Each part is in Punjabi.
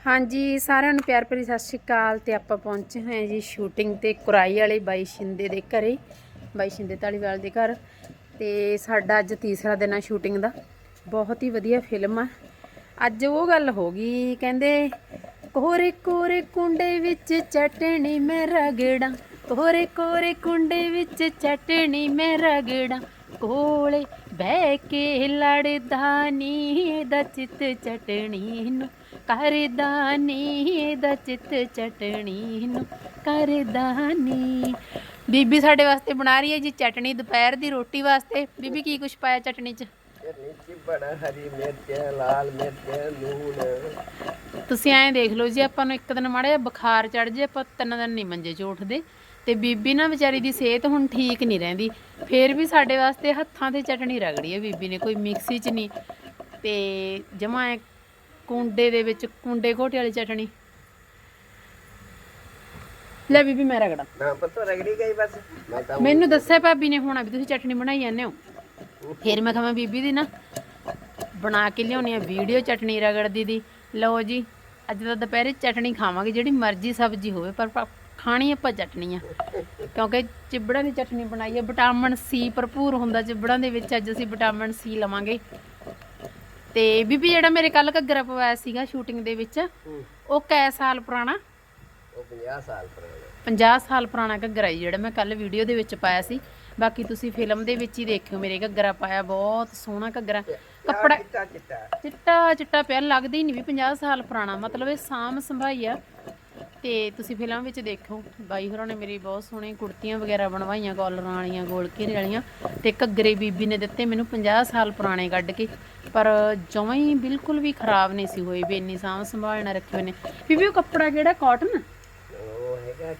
ਹਾਂਜੀ, ਸਾਰਿਆਂ ਨੂੰ ਪਿਆਰ ਭਰੀ ਸਤਿ ਸ਼੍ਰੀ ਅਕਾਲ ਤੇ ਆਪਾਂ ਪਹੁੰਚੇ ਹੋਏ ਹਾਂ ਜੀ ਸ਼ੂਟਿੰਗ ਤੇ ਕੁਰਾਈ ਵਾਲੇ ਬਾਈ ਸ਼ਿੰਦੇ ਦੇ ਘਰੇ, ਬਾਈ ਸ਼ਿੰਦੇ ਢਾਲੀਵਾਲ ਦੇ ਘਰ ਤੇ ਸਾਡਾ ਅੱਜ ਤੀਸਰਾ ਦਿਨ ਆ ਸ਼ੂਟਿੰਗ ਦਾ। ਬਹੁਤ ਹੀ ਵਧੀਆ ਫਿਲਮ ਆ। ਅੱਜ ਉਹ ਗੱਲ ਹੋ ਗਈ, ਕਹਿੰਦੇ, ਕੋਰੇ ਕੋਰੇ ਕੁੰਡੇ ਵਿੱਚ ਚਟਣੀ ਮੈਂ ਰਗੜਾਂ, ਕੋਰੇ ਕੋਰੇ ਕੁੰਡੇ ਵਿੱਚ ਚਟਣੀ ਮੈਂ ਰਗੜਾਂ, ਕੋਲੇ ਬਹਿ ਕੇ ਲੜਦਾ ਨੀ ਦਾ ਚਿੱਤ ਚਟਣੀ ਨੂੰ ਕਰਦਾ ਨੀ ਦਾ ਚਿੱਤ ਚਟਣੀ ਨੂੰ ਕਰਦਾ ਨੀ। ਬੀਬੀ ਸਾਡੇ ਵਾਸਤੇ ਬਣਾ ਰਹੀ ਹੈ ਜੀ ਚਟਣੀ ਦੁਪਹਿਰ ਦੀ ਰੋਟੀ ਵਾਸਤੇ। ਬੀਬੀ ਕੀ ਕੁਛ ਪਾਇਆ ਚਟਣੀ 'ਚ? ਨੀਚੀ ਬੜਾ ਹਰੀ ਮਿਰਚ ਲਾਲ ਮਿਰਚ ਲੂਣ। ਤੁਸੀਂ ਐਂ ਦੇਖ ਲਓ ਜੀ ਆਪਾਂ ਨੂੰ ਇੱਕ ਦਿਨ ਮਾੜਾ ਜਿਹਾ ਬੁਖਾਰ ਚੜ ਜੇ ਆਪਾਂ ਤਿੰਨ ਦਿਨ ਨਹੀਂ ਮੰਜੇ 'ਚ ਉੱਠਦੇ। ਤੇ ਬੀਬੀ ਨਾ ਵਿਚਾਰੀ ਦੀ ਸਿਹਤ ਹੁਣ ਠੀਕ ਨਹੀਂ ਰਹਿੰਦੀ। ਫੇਰ ਵੀ ਸਾਡੇ ਵਾਸਤੇ ਹੱਥਾਂ ਤੇ ਚਟਣੀ ਰਗੜੀ ਹੈ ਬੀਬੀ ਨੇ ਕੋਈ ਮਿਕਸੀ 'ਚ ਨਹੀਂ ਤੇ ਜਮਾ ਕੁੰਡੇ ਦੇ ਵਿੱਚ ਕੁੰਡੇ ਘੋਟੇ ਵਾਲੀ ਚਟਣੀ। ਲੈ ਬੀਬੀ ਮੈਂ ਰਗੜਾ। ਨਾ ਪਤਾ ਰਗੜੀ ਗਈ ਬਸ। ਮੈਂ ਤਾਂ ਮੈਨੂੰ ਦੱਸਿਆ ਭਾਬੀ ਨੇ ਹੋਣਾ ਵੀ ਤੁਸੀਂ ਚਟਣੀ ਬਣਾਈ ਜਾਂਦੇ ਹੋ। ਫਿਰ ਮੈਂ ਕਹਾਂ ਬੀਬੀ ਦੀ ਨਾ ਬਣਾ ਕੇ ਲਿਆਉਣੀ ਆ ਵੀਡੀਓ ਚਟਣੀ ਰਗੜਦੀ ਦੀ ਲਓ ਜੀ ਅੱਜ ਤਾਂ ਦੁਪਹਿਰੇ ਚਟਣੀ ਖਾਵਾਂਗੇ ਜਿਹੜੀ ਮਰਜ਼ੀ ਸਬਜ਼ੀ ਹੋਵੇ ਪਰ ਖਾਣੀ ਆਪਾਂ ਚਟਣੀ ਆ ਕਿਉਂਕਿ ਚਿਬੜਾਂ ਦੀ ਚਟਣੀ ਬਣਾਈ ਹੈ ਵਿਟਾਮਿਨ ਸੀ ਭਰਪੂਰ ਹੁੰਦਾ ਚਿਬੜਾਂ ਦੇ ਵਿੱਚ ਅੱਜ ਅਸੀਂ ਵਿਟਾਮਿਨ ਸੀ ਲਵਾਂਗੇ। ਤੇ ਬੀਬੀ ਜਿਹੜਾ ਮੇਰੇ ਕੱਲ ਘੱਗਰਾ ਪਵਾਇਆ ਸੀਗਾ ਸ਼ੂਟਿੰਗ ਦੇ ਵਿੱਚ ਉਹ ਕੈ ਸਾਲ ਪੁਰਾਣਾ? ਉਹ 50 ਸਾਲ ਪੁਰਾਣਾ। 50 ਸਾਲ ਪੁਰਾਣਾ ਘੱਗਰਾ ਜੀ ਜਿਹੜਾ ਮੈਂ ਕੱਲ ਵੀਡੀਓ ਦੇ ਵਿੱਚ ਪਾਇਆ ਸੀ। ਬਾਕੀ ਤੁਸੀਂ ਫਿਲਮ ਦੇ ਵਿੱਚ ਹੀ ਦੇਖਿਓ ਮੇਰੇ ਘੱਗਰਾ ਪਾਇਆ ਬਹੁਤ ਸੋਹਣਾ ਘੱਗਰਾ। ਕੱਪੜਾ ਚਿੱਟਾ ਚਿੱਟਾ। ਚਿੱਟਾ ਚਿੱਟਾ ਪਿਆ ਲੱਗਦਾ ਹੀ ਨਹੀਂ ਵੀ 50 ਸਾਲ ਪੁਰਾਣਾ ਮਤਲਬ ਇਹ ਸਾਮ ਸੰਭਾਈ ਆ। ਤੇ ਤੁਸੀਂ ਫਿਲਮ ਵਿੱਚ ਦੇਖੋ ਬਾਈ ਹੋਰਾਂ ਨੇ ਮੇਰੀ ਬਹੁਤ ਸੋਹਣੀ ਕੁੜਤੀਆਂ ਵਗੈਰਾ ਬਣਵਾਈਆਂ ਕਾਲਰਾਂ ਵਾਲੀਆਂ ਗੋਲ ਘੇਰੇ ਵਾਲੀਆਂ। ਤੇ ਘੱਗਰੇ ਬੀਬੀ ਨੇ ਦਿੱਤੇ ਮੈਨੂੰ 50 ਸਾਲ ਪੁਰਾਣੇ ਕੱਢ ਕੇ। ਪਰ ਜਮਾਂ ਹੀ ਬਿਲਕੁਲ ਵੀ ਖਰਾਬ ਨਹੀਂ ਸੀ ਹੋਏ ਵੀ ਇੰਨੀ ਸਾਂਭ ਸੰਭਾਲ ਨਾਲ ਰੱਖੇ ਹੋਏ ਨੇ। ਬੀਬੀ ਉਹ ਕੱਪੜਾ ਕਿਹੜਾ? ਕਾਟਨ ਉਹ ਹੈਗਾ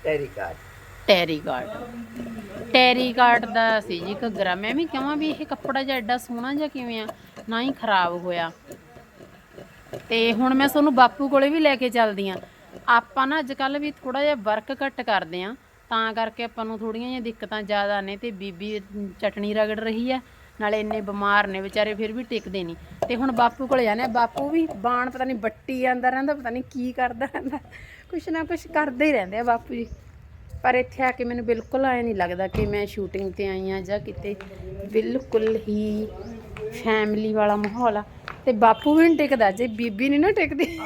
ਟੈਰੀਕਾਟ ਦਾ ਸੀ ਜੀ ਘੱਗਰਾ ਮੈਂ ਵੀ ਕਹਾਂ ਵੀ ਇਹ ਕੱਪੜਾ ਜਿਹਾ ਐਡਾ ਸੋਹਣਾ ਜਿਹਾ ਕਿਵੇਂ ਆ ਨਾ ਹੀ ਖਰਾਬ ਹੋਇਆ। ਤੇ ਹੁਣ ਮੈਂ ਤੁਹਾਨੂੰ ਬਾਪੂ ਕੋਲੇ ਵੀ ਲੈ ਕੇ ਚੱਲਦੀ ਆ। ਆਪਾਂ ਨਾ ਅੱਜ ਕੱਲ ਵੀ ਥੋੜਾ ਜਿਹਾ ਵਰਕ ਘੱਟ ਕਰਦੇ ਆ। ਤਾਂ ਕਰਕੇ ਆਪਾਂ ਨੂੰ ਥੋੜੀਆਂ ਜਿਹੀਆਂ ਦਿੱਕਤਾਂ ਜ਼ਿਆਦਾ ਨੇ ਤੇ ਬੀਬੀ ਚਟਣੀ ਰਗੜ ਰਹੀ ਆ। ਨਾਲੇ ਇੰਨੇ ਬਿਮਾਰ ਨੇ ਵਿਚਾਰੇ, ਫਿਰ ਵੀ ਟਿਕਦੇ ਨਹੀਂ। ਤੇ ਹੁਣ ਬਾਪੂ ਕੋਲੇ ਜਾਣਾ ਬਾਪੂ ਵੀ ਬਾਣ ਪਤਾ ਨਹੀਂ ਬੱਟੀ ਜਾਂਦਾ ਰਹਿੰਦਾ, ਪਤਾ ਨਹੀਂ ਕੀ ਕਰਦਾ ਰਹਿੰਦਾ। ਕੁਛ ਨਾ ਕੁਛ ਕਰਦੇ ਹੀ ਰਹਿੰਦੇ ਆ ਬਾਪੂ ਜੀ। ਪਰ ਇੱਥੇ ਆ ਕੇ ਮੈਨੂੰ ਬਿਲਕੁਲ ਐ ਨਹੀਂ ਲੱਗਦਾ ਕਿ ਮੈਂ ਸ਼ੂਟਿੰਗ ਤੇ ਆਈ ਆ ਜਾਂ ਕਿਤੇ। ਬਿਲਕੁਲ ਹੀ ਫੈਮਿਲੀ ਵਾਲਾ ਮਾਹੌਲ ਆ। ਤੇ ਬਾਪੂ ਵੀ ਨਹੀਂ ਟਿਕਦਾ, ਜੇ ਬੀਬੀ ਨਹੀਂ ਨਾ ਟਿਕਦੀ।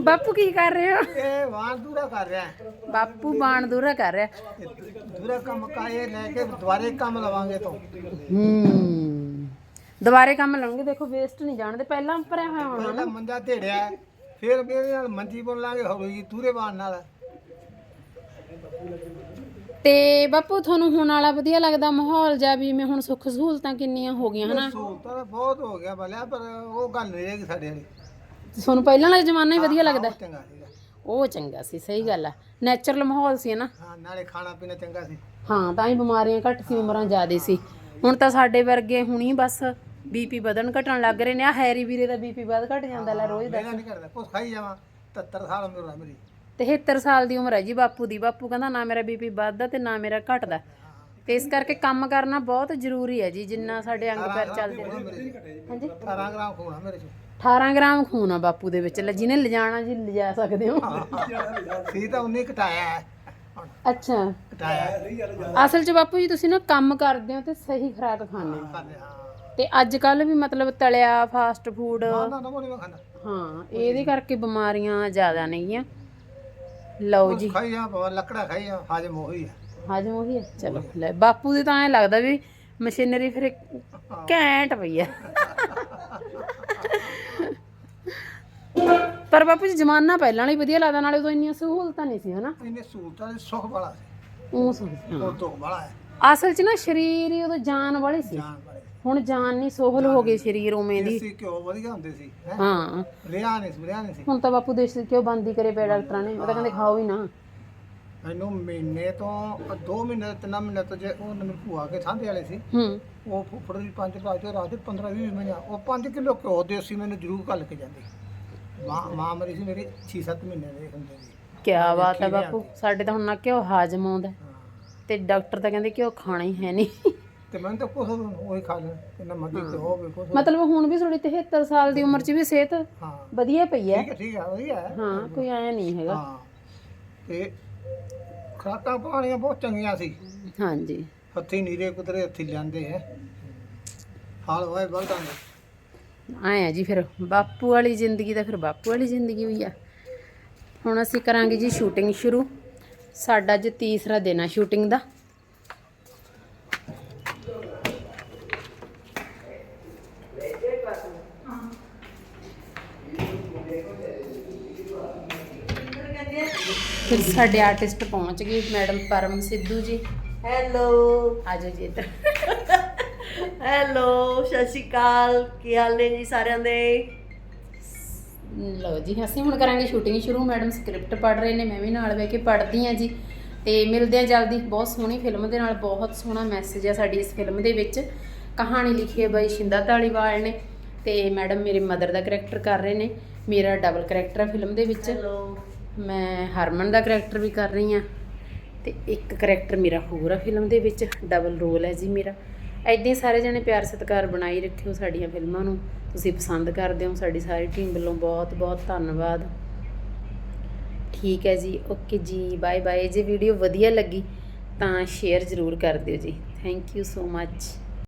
ਬਾਪੂ ਕੀ ਕਰ ਰਹੇ ਹੋ? ਇਹ ਵਾਂ ਦੂਰਾ ਕਰ ਰਿਹਾ। ਹੈ ਬਾਪੂ ਬਾਣ ਦੂਰਾ ਕਰ ਰਿਹਾ। ਇਹ ਦੂਰਾ ਕੰਮ ਕਾਏ ਲੈ ਕੇ ਦੁਬਾਰੇ ਕੰਮ ਲਵਾਂਗੇ ਤੋਂ। ਹੂੰ। ਦੁਬਾਰੇ ਕੰਮ ਲਾਉਂਗੇ ਦੇਖੋ ਵੇਸਟ ਨਹੀਂ ਜਾਣਦੇ। ਪਹਿਲਾਂ ਭਰਿਆ ਹੋਇਆ ਹੋਣਾ ਪਹਿਲਾਂ ਮੰਜਾ ਢੇੜਿਆ। ਹੈ, ਫਿਰ ਮੇਰੇ ਨਾਲ ਮੰਜੀ ਬੁਣ ਲਾਂਗੇ ਹੌਲੀ ਦੂਰੇ ਬਾਣ ਨਾਲ। ਤੇ ਬਾਪੂ ਤੁਹਾਨੂੰ ਹੁਣ ਵਾਲਾ ਵਧੀਆ ਲੱਗਦਾ ਮਾਹੌਲ ਜਾਂ ਵੀ ਮੈਂ ਹੁਣ ਸੁੱਖ ਸਹੂਲਤਾਂ ਕਿੰਨੀਆਂ ਹੋ ਗਈਆਂ ਹਨਾ? ਸਹੂਲਤਾਂ ਤਾਂ ਬਹੁਤ ਹੋ ਗਿਆ ਭਲਿਆ ਪਰ ਉਹ ਗੱਲ ਨਹੀਂ ਰਹੇਗੀ ਸਾਡੇ ਵਾਲੀ। ਤੁਹਾਨੂੰ ਪਹਿਲਾਂ ਵਾਲਾ ਜ਼ਮਾਨਾ ਹੀ ਵਧੀਆ ਲੱਗਦਾ ਉਹ ਚੰਗਾ ਸੀਗਾ। ਉਹ ਚੰਗਾ ਸੀ ਸਹੀ ਗੱਲ ਆ। ਨੈਚੁਰਲ ਮਾਹੌਲ ਸੀ ਨਾ। ਹਾਂ ਨਾਲੇ ਖਾਣਾ ਪੀਣਾ ਚੰਗਾ ਸੀ। ਹਾਂ ਤਾਂ ਹੀ ਬਿਮਾਰੀਆਂ ਘੱਟ ਸੀ ਉਮਰਾਂ ਜ਼ਿਆਦੇ ਸੀ। ਹੁਣ ਤਾਂ ਸਾਡੇ ਵਰਗੇ ਹੁਣੀ ਬਸ ਬੀਪੀ ਵਧਣ ਘਟਣ ਲੱਗ ਰਹੇ ਨੇ। ਆ ਹੈਰੀ ਵੀਰੇ ਦਾ ਬੀਪੀ ਵੱਧ ਘਟ ਜਾਂਦਾ ਲੈ ਰੋਜ਼ ਦਾ ਮੇਰਾ ਨਹੀਂ ਕਰਦਾ ਕੁਛ ਖਾਈ ਜਾਵਾਂ। 73 ਸਾਲ ਉਮਰ ਹੈ ਮੇਰੀ। 73 ਸਾਲ ਦੀ ਉਮਰ ਹੈ ਜੀ ਬਾਪੂ ਦੀ। ਬਾਪੂ ਕਹਿੰਦਾ ਨਾ ਮੇਰਾ ਬੀਪੀ ਵੱਧਦਾ ਤੇ ਨਾ ਮੇਰਾ ਘਟਦਾ। ਤੇ ਇਸ ਕਰਕੇ ਕੰਮ ਕਰਨਾ ਬਹੁਤ ਜ਼ਰੂਰੀ ਹੈ ਜੀ ਜਿੰਨਾ ਸਾਡੇ ਅੰਗ ਪੈਰ ਚੱਲਦੇ ਨੇ। ਹਾਂਜੀ? 18 ਗ੍ਰਾਮ ਖੂਨ ਆ ਮੇਰੇ ਚ। 18 ਗ੍ਰਾਮ ਖੂਨ ਆ ਬਾਪੂ ਦੇ ਵਿੱਚ ਲੈ ਜਿਹਨੇ ਲਿਜਾਣਾ ਜੀ ਲਿਜਾ ਸਕਦੇ ਹੋ। ਸੀ ਤਾਂ ਉਹਨੇ ਘਟਾਇਆ ਹੈ। ਅੱਛਾ। ਘਟਾਇਆ। ਅਸਲ 'ਚ ਬਾਪੂ ਜੀ ਤੁਸੀਂ ਨਾ ਕੰਮ ਕਰਦੇ ਹੋ ਤੇ ਸਹੀ ਖੁਰਾਕ ਖਾਂਦੇ ਹੋ। ਤੇ ਅੱਜ ਕੱਲ ਵੀ ਮਤਲਬ ਤਲਿਆ ਫਾਸਟ ਫੂਡ ਹਾਂ ਇਹਦੇ ਕਰਕੇ ਬਿਮਾਰੀਆਂ ਜ਼ਿਆਦਾ ਨੇਗੀਆਂ। ਲਓ ਜੀ। ਖਾਈ ਭਾਵੇਂ ਲੱਕੜਾ ਖਾਈ ਹਾਜਮ ਉਹੀ ਹੈ। ਹਾਜਮ ਉਹੀ ਹੈ। ਚਲੋ ਲੈ ਬਾਪੂ ਦੇ ਤਾਂ ਐ ਲੱਗਦਾ ਵੀ ਮਸ਼ੀਨਰੀ ਫਿਰ ਘੈਂਟ ਪਈ ਹੈ। ਪਰ ਬਾਪੂ ਜੀ ਜ਼ਮਾਨਾ ਪਹਿਲਾਂ ਵਾਲੀ ਵਧੀਆ ਲੱਗਦਾ ਨਾਲੇ ਉਦੋਂ ਇੰਨੀਆਂ ਸਹੂਲਤਾਂ ਨਹੀਂ ਸੀ ਹਨਾ? ਇਹਨੇ ਸਹੂਲਤਾਂ ਦੇ ਸੁੱਖ ਵਾਲਾ ਸੀ। ਉਹ ਸਹੂਲਤਾਂ ਉਹ ਤੋਂ ਵਾਲਾ ਹੈ। ਅਸਲ 'ਚ ਨਾ ਸਰੀਰ ਹੀ ਉਦੋਂ ਜਾਨ ਵਾਲੀ ਸੀ। ਜਾਨ ਵਾਲੇ ਹੁਣ ਜਾਨ ਨਹੀਂ ਸੋਹਲ ਹੋ ਗਈ ਸਰੀਰ ਉਵੇਂ ਦੀ। ਦੇਸੀ ਘਿਓ ਵਧੀਆ ਹੁੰਦੇ ਸੀ ਹੈ? ਹਾਂ। ਰਿਆ ਨਹੀਂ ਸੀ ਰਿਆ ਨਹੀਂ ਸੀ। ਹੁਣ ਤਾਂ ਬਾਪੂ ਦੇਸ਼ ਦੇ ਕਿਉਂ ਬੰਦ ਕਰੇ ਪਏ ਡਾਕਟਰਾਂ ਨੇ। ਉਹ ਤਾਂ ਕਹਿੰਦੇ ਖਾਓ ਹੀ ਨਾ। ਮੈਨੂੰ ਮਹੀਨੇ ਤੋਂ 2 ਮਹੀਨੇ ਤਿੰਨ ਮਹੀਨੇ ਤੋਂ ਜੇ ਉਹ ਮੈਨੂੰ ਭੂਆ ਕੇ ਸਾਂਝੇ ਵਾਲੇ ਸੀ ਹੂੰ। ਉਹ ਫੁੱਫੜ ਦੀ ਪੰਜ ਭਰਾ ਤੇ ਰਾਤ ਦੇ 15 20 ਮਹੀਨੇ ਉਹ 5 ਕਿਲੋ ਘਿਓ ਦੇਸੀ ਮੈਨੂੰ ਜ਼ਰੂਰ ਘੱਲ ਕੇ ਜਾਂਦੀ। ਮਾਂ ਮਾਂ ਮਰੀ ਸੀ ਮੇਰੀ 6-7 ਮਹੀਨੇ ਦੇ ਹੁੰਦੇ ਸੀ ਕੀ ਬਾਤ ਹੈ ਬਾਪੂ ਸਾਡੇ ਤਾਂ ਹੁਣ ਨਾ ਕਿਉਂ ਹਾਜਮ ਆਉਂਦਾ। ਤੇ ਡਾਕਟਰ ਤਾਂ ਕਹਿੰਦੇ ਕਿ ਉਹ ਖਾਣਾ ਹੀ ਹੈ ਨਹੀਂ। ਤੇ ਮੈਂ ਤਾਂ ਕੁਛ ਉਹੀ ਖਾ ਲੈਣਾ ਕਿੰਨਾ ਮਰਜ਼ੀ ਤੇ ਹੋਵੇ ਕੁਛ ਮਤਲਬ ਹੁਣ ਵੀ ਤੁਹਾਡੀ 73 ਸਾਲ ਦੀ ਉਮਰ 'ਚ ਵੀ ਸਿਹਤ ਹਾਂ। ਵਧੀਆ ਪਈ ਹੈ। ਠੀਕ ਹੈ ਠੀਕ ਹੈ ਵਧੀਆ ਹਾਂ। ਕੋਈ ਆਇਆ ਨਹੀਂ ਹੈਗਾ। ਹਾਂ। ਤੇ ਖਰਾਕਾਂ ਪਾਣੀਆਂ ਬਹੁਤ ਚੰਗੀਆਂ ਸੀ। ਹਾਂਜੀ। ਹੱਥੀ ਨੀਰੇ ਕੁਤਰੇ ਹੱਥੀ ਲਿਆਂਦੇ ਹੈ ਹਾਲ ਹੋਏ ਬਲਦਾਂ ਦੇ। ਆਇਆ ਜੀ ਫਿਰ ਬਾਪੂ ਵਾਲੀ ਜ਼ਿੰਦਗੀ ਤਾਂ ਫਿਰ ਬਾਪੂ ਵਾਲੀ ਜ਼ਿੰਦਗੀ ਹੋਈ ਆ। ਹੁਣ ਅਸੀਂ ਕਰਾਂਗੇ ਜੀ ਸ਼ੂਟਿੰਗ ਸ਼ੁਰੂ। ਸਾਡਾ ਅੱਜ ਤੀਸਰਾ ਦਿਨ ਆ ਸ਼ੂਟਿੰਗ ਦਾ। ਫਿਰ ਸਾਡੇ ਆਰਟਿਸਟ ਪਹੁੰਚ ਗਏ ਮੈਡਮ ਪਰਮ ਸਿੱਧੂ ਜੀ। ਹੈਲੋ ਆਜੋ ਜੀ ਇੱਧਰ। ਹੈਲੋ ਸਤਿ ਸ਼੍ਰੀ ਅਕਾਲ। ਕੀ ਹਾਲ ਨੇ ਜੀ ਸਾਰਿਆਂ ਦੇ? ਲਓ ਜੀ ਅਸੀਂ ਹੁਣ ਕਰਾਂਗੇ ਸ਼ੂਟਿੰਗ ਸ਼ੁਰੂ। ਮੈਡਮ ਸਕ੍ਰਿਪਟ ਪੜ੍ਹ ਰਹੇ ਨੇ ਮੈਂ ਵੀ ਨਾਲ ਬਹਿ ਕੇ ਪੜ੍ਹਦੀ ਹਾਂ ਜੀ। ਤੇ ਮਿਲਦੇ ਹਾਂ ਜਲਦੀ। ਬਹੁਤ ਸੋਹਣੀ ਫਿਲਮ ਦੇ ਨਾਲ ਬਹੁਤ ਸੋਹਣਾ ਮੈਸੇਜ ਹੈ ਸਾਡੀ ਇਸ ਫਿਲਮ ਦੇ ਵਿੱਚ। ਕਹਾਣੀ ਲਿਖੀ ਹੈ ਬਾਈ ਸ਼ਿੰਦਾ ਢਾਲੀਵਾਲ ਨੇ। ਤੇ ਮੈਡਮ ਮੇਰੇ ਮਦਰ ਦਾ ਕਰੈਕਟਰ ਕਰ ਰਹੇ ਨੇ। ਮੇਰਾ ਡਬਲ ਕਰੈਕਟਰ ਹੈ ਫਿਲਮ ਦੇ ਵਿੱਚ। ਹੈਲੋ ਮੈਂ ਹਰਮਨ ਦਾ ਕਰੈਕਟਰ ਵੀ ਕਰ ਰਹੀ ਹਾਂ ਤੇ ਇੱਕ ਕਰੈਕਟਰ ਮੇਰਾ ਹੋਰ ਆ ਫਿਲਮ ਦੇ ਵਿੱਚ ਡਬਲ ਰੋਲ ਹੈ ਜੀ ਮੇਰਾ। ਐਦਾਂ ਸਾਰੇ ਜਣੇ ਪਿਆਰ ਸਤਿਕਾਰ ਬਣਾਈ ਰੱਖਿਓ ਸਾਡੀਆਂ ਫਿਲਮਾਂ ਨੂੰ। ਤੁਸੀਂ ਪਸੰਦ ਕਰਦੇ ਹੋ, ਸਾਡੀ ਸਾਰੀ ਟੀਮ ਵੱਲੋਂ ਬਹੁਤ ਬਹੁਤ ਧੰਨਵਾਦ। ਠੀਕ ਹੈ ਜੀ ਓਕੇ ਜੀ ਬਾਏ ਬਾਏ ਜੇ ਵੀਡੀਓ ਵਧੀਆ ਲੱਗੀ ਤਾਂ ਸ਼ੇਅਰ ਜ਼ਰੂਰ ਕਰ ਦਿਓ ਜੀ। Thank you so much